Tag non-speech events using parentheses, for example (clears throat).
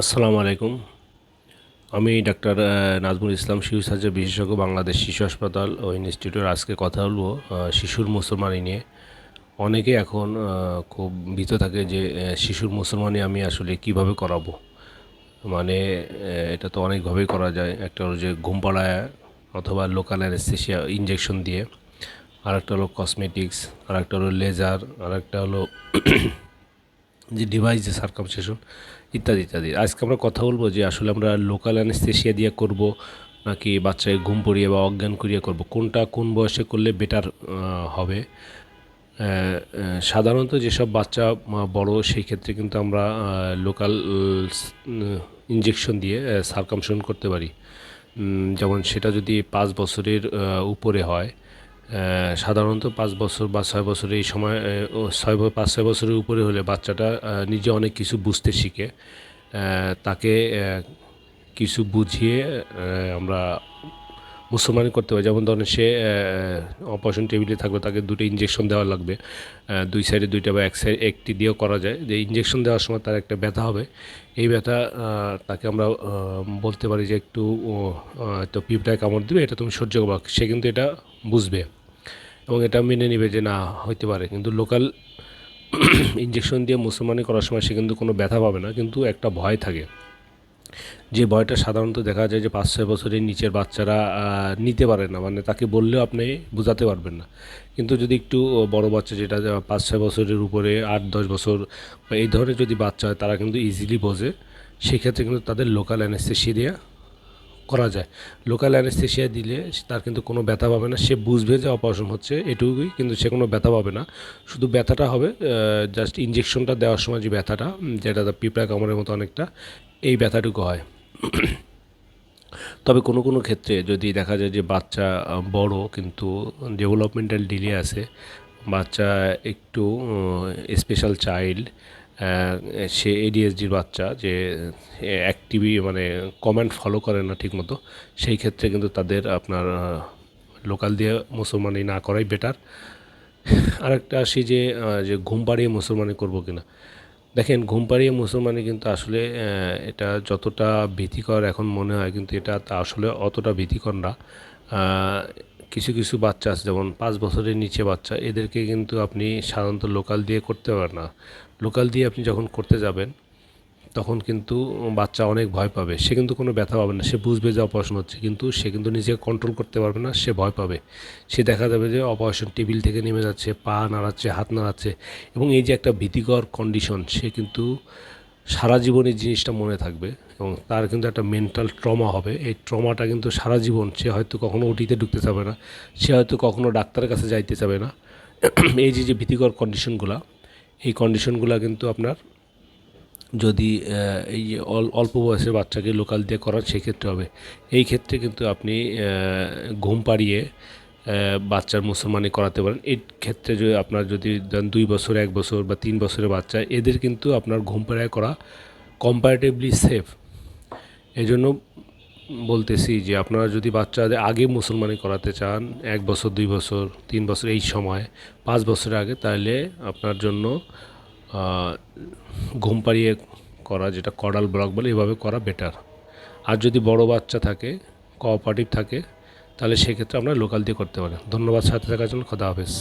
আসসালামু আলাইকুম। আমি ডাক্তার নাজমুল ইসলাম, শিশু সার্জারি বিশেষজ্ঞ, বাংলাদেশ শিশু হাসপাতাল ও ইনস্টিটিউটের। আজকে কথা বলব শিশুর মুসলমানি নিয়ে। অনেকে এখন খুব ভীত থাকে যে শিশুর মুসলমানি আমি আসলে কীভাবে করাবো? মানে এটা তো অনেকভাবেই করা যায়। একটা হলো যে, ঘুম পাড়ায় অথবা লোকাল অ্যানেস্থেশিয়া ইঞ্জেকশন দিয়ে। আর একটা হলো কসমেটিক্স আর একটা হলো লেজার আর একটা হলো যে ডিভাইস যে সার্কামসেশন ইত্যাদি ইত্যাদি। আজকে আমরা কথা বলব যে আসলে আমরা লোকাল অ্যানেস্থেশিয়া দিয়ে করব, নাকি বাচ্চাকে ঘুম পড়িয়ে বা অজ্ঞান করিয়ে করব, কোনটা কোন বয়সে করলে বেটার হবে? সাধারণত যেসব বাচ্চা বড়, সেই ক্ষেত্রে কিন্তু আমরা লোকাল ইঞ্জেকশন দিয়ে সার্কামশন করতে পারি। যেমন সেটা যদি পাঁচ বছরের উপরে হয় সাধারণত পাঁচ বছর বা ছয় বছর এই সময় ছয় পাঁচ ছয় বছরের উপরে হলে বাচ্চাটা নিজে অনেক কিছু বুঝতে শিখে। তাকে কিছু বুঝিয়ে আমরা মুসলমানি করতে পারি। যেমন ধরেন সে অপারেশন টেবিলে থাকবে তাকে দুটো ইঞ্জেকশন দেওয়া লাগবে। দুই সাইডে দুইটা বা এক সাইড একটি দিয়েও করা যায়। যে ইঞ্জেকশন দেওয়ার সময় তার একটা ব্যথা হবে। এই ব্যথা তাকে আমরা বলতে পারি যে একটু তো পিঁপড়ায় কামড় দিবে, এটা তুমি সহ্য করবা। সে কিন্তু এটা বুঝবে। এবং এটা মেনে নেবে যে না, হইতে পারে। কিন্তু লোকাল (coughs) ইঞ্জেকশন দিয়ে মুসলমানি করার সময় সে কিন্তু কোনো ব্যথা পাবে না, কিন্তু একটা ভয় থাকে। যে ভয়টা সাধারণত দেখা যায় যে পাঁচ, ছয় বছরের নিচের বাচ্চারা নিতে পারে না। মানে তাকে বললেও আপনি বোঝাতে পারবেন না। কিন্তু যদি একটু বড় বাচ্চা যেটা পাঁচ, ছয় বছরের উপরে, আট, দশ বছর এই ধরনের যদি বাচ্চা হয়, তারা কিন্তু ইজিলি বোঝে। সেক্ষেত্রে কিন্তু তাদের লোকাল অ্যানেস্থেসিয়া করা যায়। লোকাল অ্যানেস্থেসিয়া দিলে তার কিন্তু কোনো ব্যথা পাবে না। সে বুঝবে যে অপারেশন হচ্ছে এটুকুই, কিন্তু সে কোনো ব্যথা পাবে না। শুধু ব্যথাটা হবে জাস্ট ইঞ্জেকশনটা দেওয়ার সময় যে ব্যথাটা যেটা পিঁপড়া কামড়ের মতো অনেকটা, এই ব্যথাটুকু হয়। তবে কোনো কোনো ক্ষেত্রে যদি দেখা যায় যে বাচ্চা বড় কিন্তু ডেভেলপমেন্টাল ডিলে আছে, বাচ্চা একটু স্পেশাল চাইল্ড সে এডিএসডির বাচ্চা যে অ্যাক্টিভি মানে কমেন্ট ফলো করে না ঠিকমতো, সেই ক্ষেত্রে কিন্তু তাদের, আপনার লোকাল দিয়ে মুসলমানি না করাই বেটার আরেকটা আসি যে যে ঘুম পাড়িয়ে মুসলমানি করব কিনা। দেখেন, ঘুম পাড়িয়ে মুসলমানি কিন্তু আসলে এটা যতটা ভীতিকর এখন মনে হয়, কিন্তু এটা আসলে অতটা ভীতিকর না। কিছু কিছু বাচ্চা আছে, যেমন পাঁচ বছরের নিচে বাচ্চা, এদেরকে কিন্তু আপনি সাধারণত লোকাল দিয়ে করতে পারেন না। লোকাল দিয়ে আপনি যখন করতে যাবেন, তখন কিন্তু বাচ্চা অনেক ভয় পাবে। সে কিন্তু কোনো ব্যথা পাবে না, সে বুঝবে যে অপারেশন হচ্ছে, কিন্তু সে কিন্তু নিজেকে কন্ট্রোল করতে পারবে না, সে ভয় পাবে। সে দেখা যাবে যে অপারেশন টেবিল থেকে নেমে যাচ্ছে, পা নাড়াচ্ছে, হাত নাড়াচ্ছে, এবং এই যে একটা ভীতিকর কন্ডিশন সে কিন্তু সারা জীবন এই জিনিসটা মনে থাকবে। এবং তার কিন্তু একটা মেন্টাল ট্রমা হবে। এই ট্রমাটা কিন্তু সারা জীবন সে হয়তো কখনো ওটিতে ঢুকতে যাবে না, সে হয়তো কখনো ডাক্তারের কাছে যাইতে যাবে না। (clears throat) এই যে যে ভীতিকর কন্ডিশনগুলো এই কন্ডিশনগুলো কিন্তু আপনার যদি এই অল্প বয়সের বাচ্চাকে লোকাল দিয়ে করান সেক্ষেত্রে হবে। এই ক্ষেত্রে কিন্তু আপনি ঘুম পাড়িয়ে বাচ্চার মুসলমানি করাতে পারেন। এই ক্ষেত্রে যদি আপনার যদি দুই বছর, এক বছর বা তিন বছরের বাচ্চা, এদের কিন্তু আপনার ঘুম পাড়ায় করা কম্পারেটিভলি সেফ এই জন্য বলতেছি যে আপনারা যদি বাচ্চাদের আগে মুসলমানি করাতে চান, এক বছর, দুই বছর, তিন বছর এই সময়, পাঁচ বছরের আগে, তাহলে আপনার জন্য ঘুম পাড়িয়ে করা, যেটা কডাল ব্লক বলে, এভাবে করা বেটার আর যদি বড় বাচ্চা থাকে কোঅপারেটিভ থাকে, তাহলে সেক্ষেত্রে আমরা লোকাল দিয়ে করতে পারেন। ধন্যবাদ, সাথে থাকার জন্য, খোদা হাফেজ।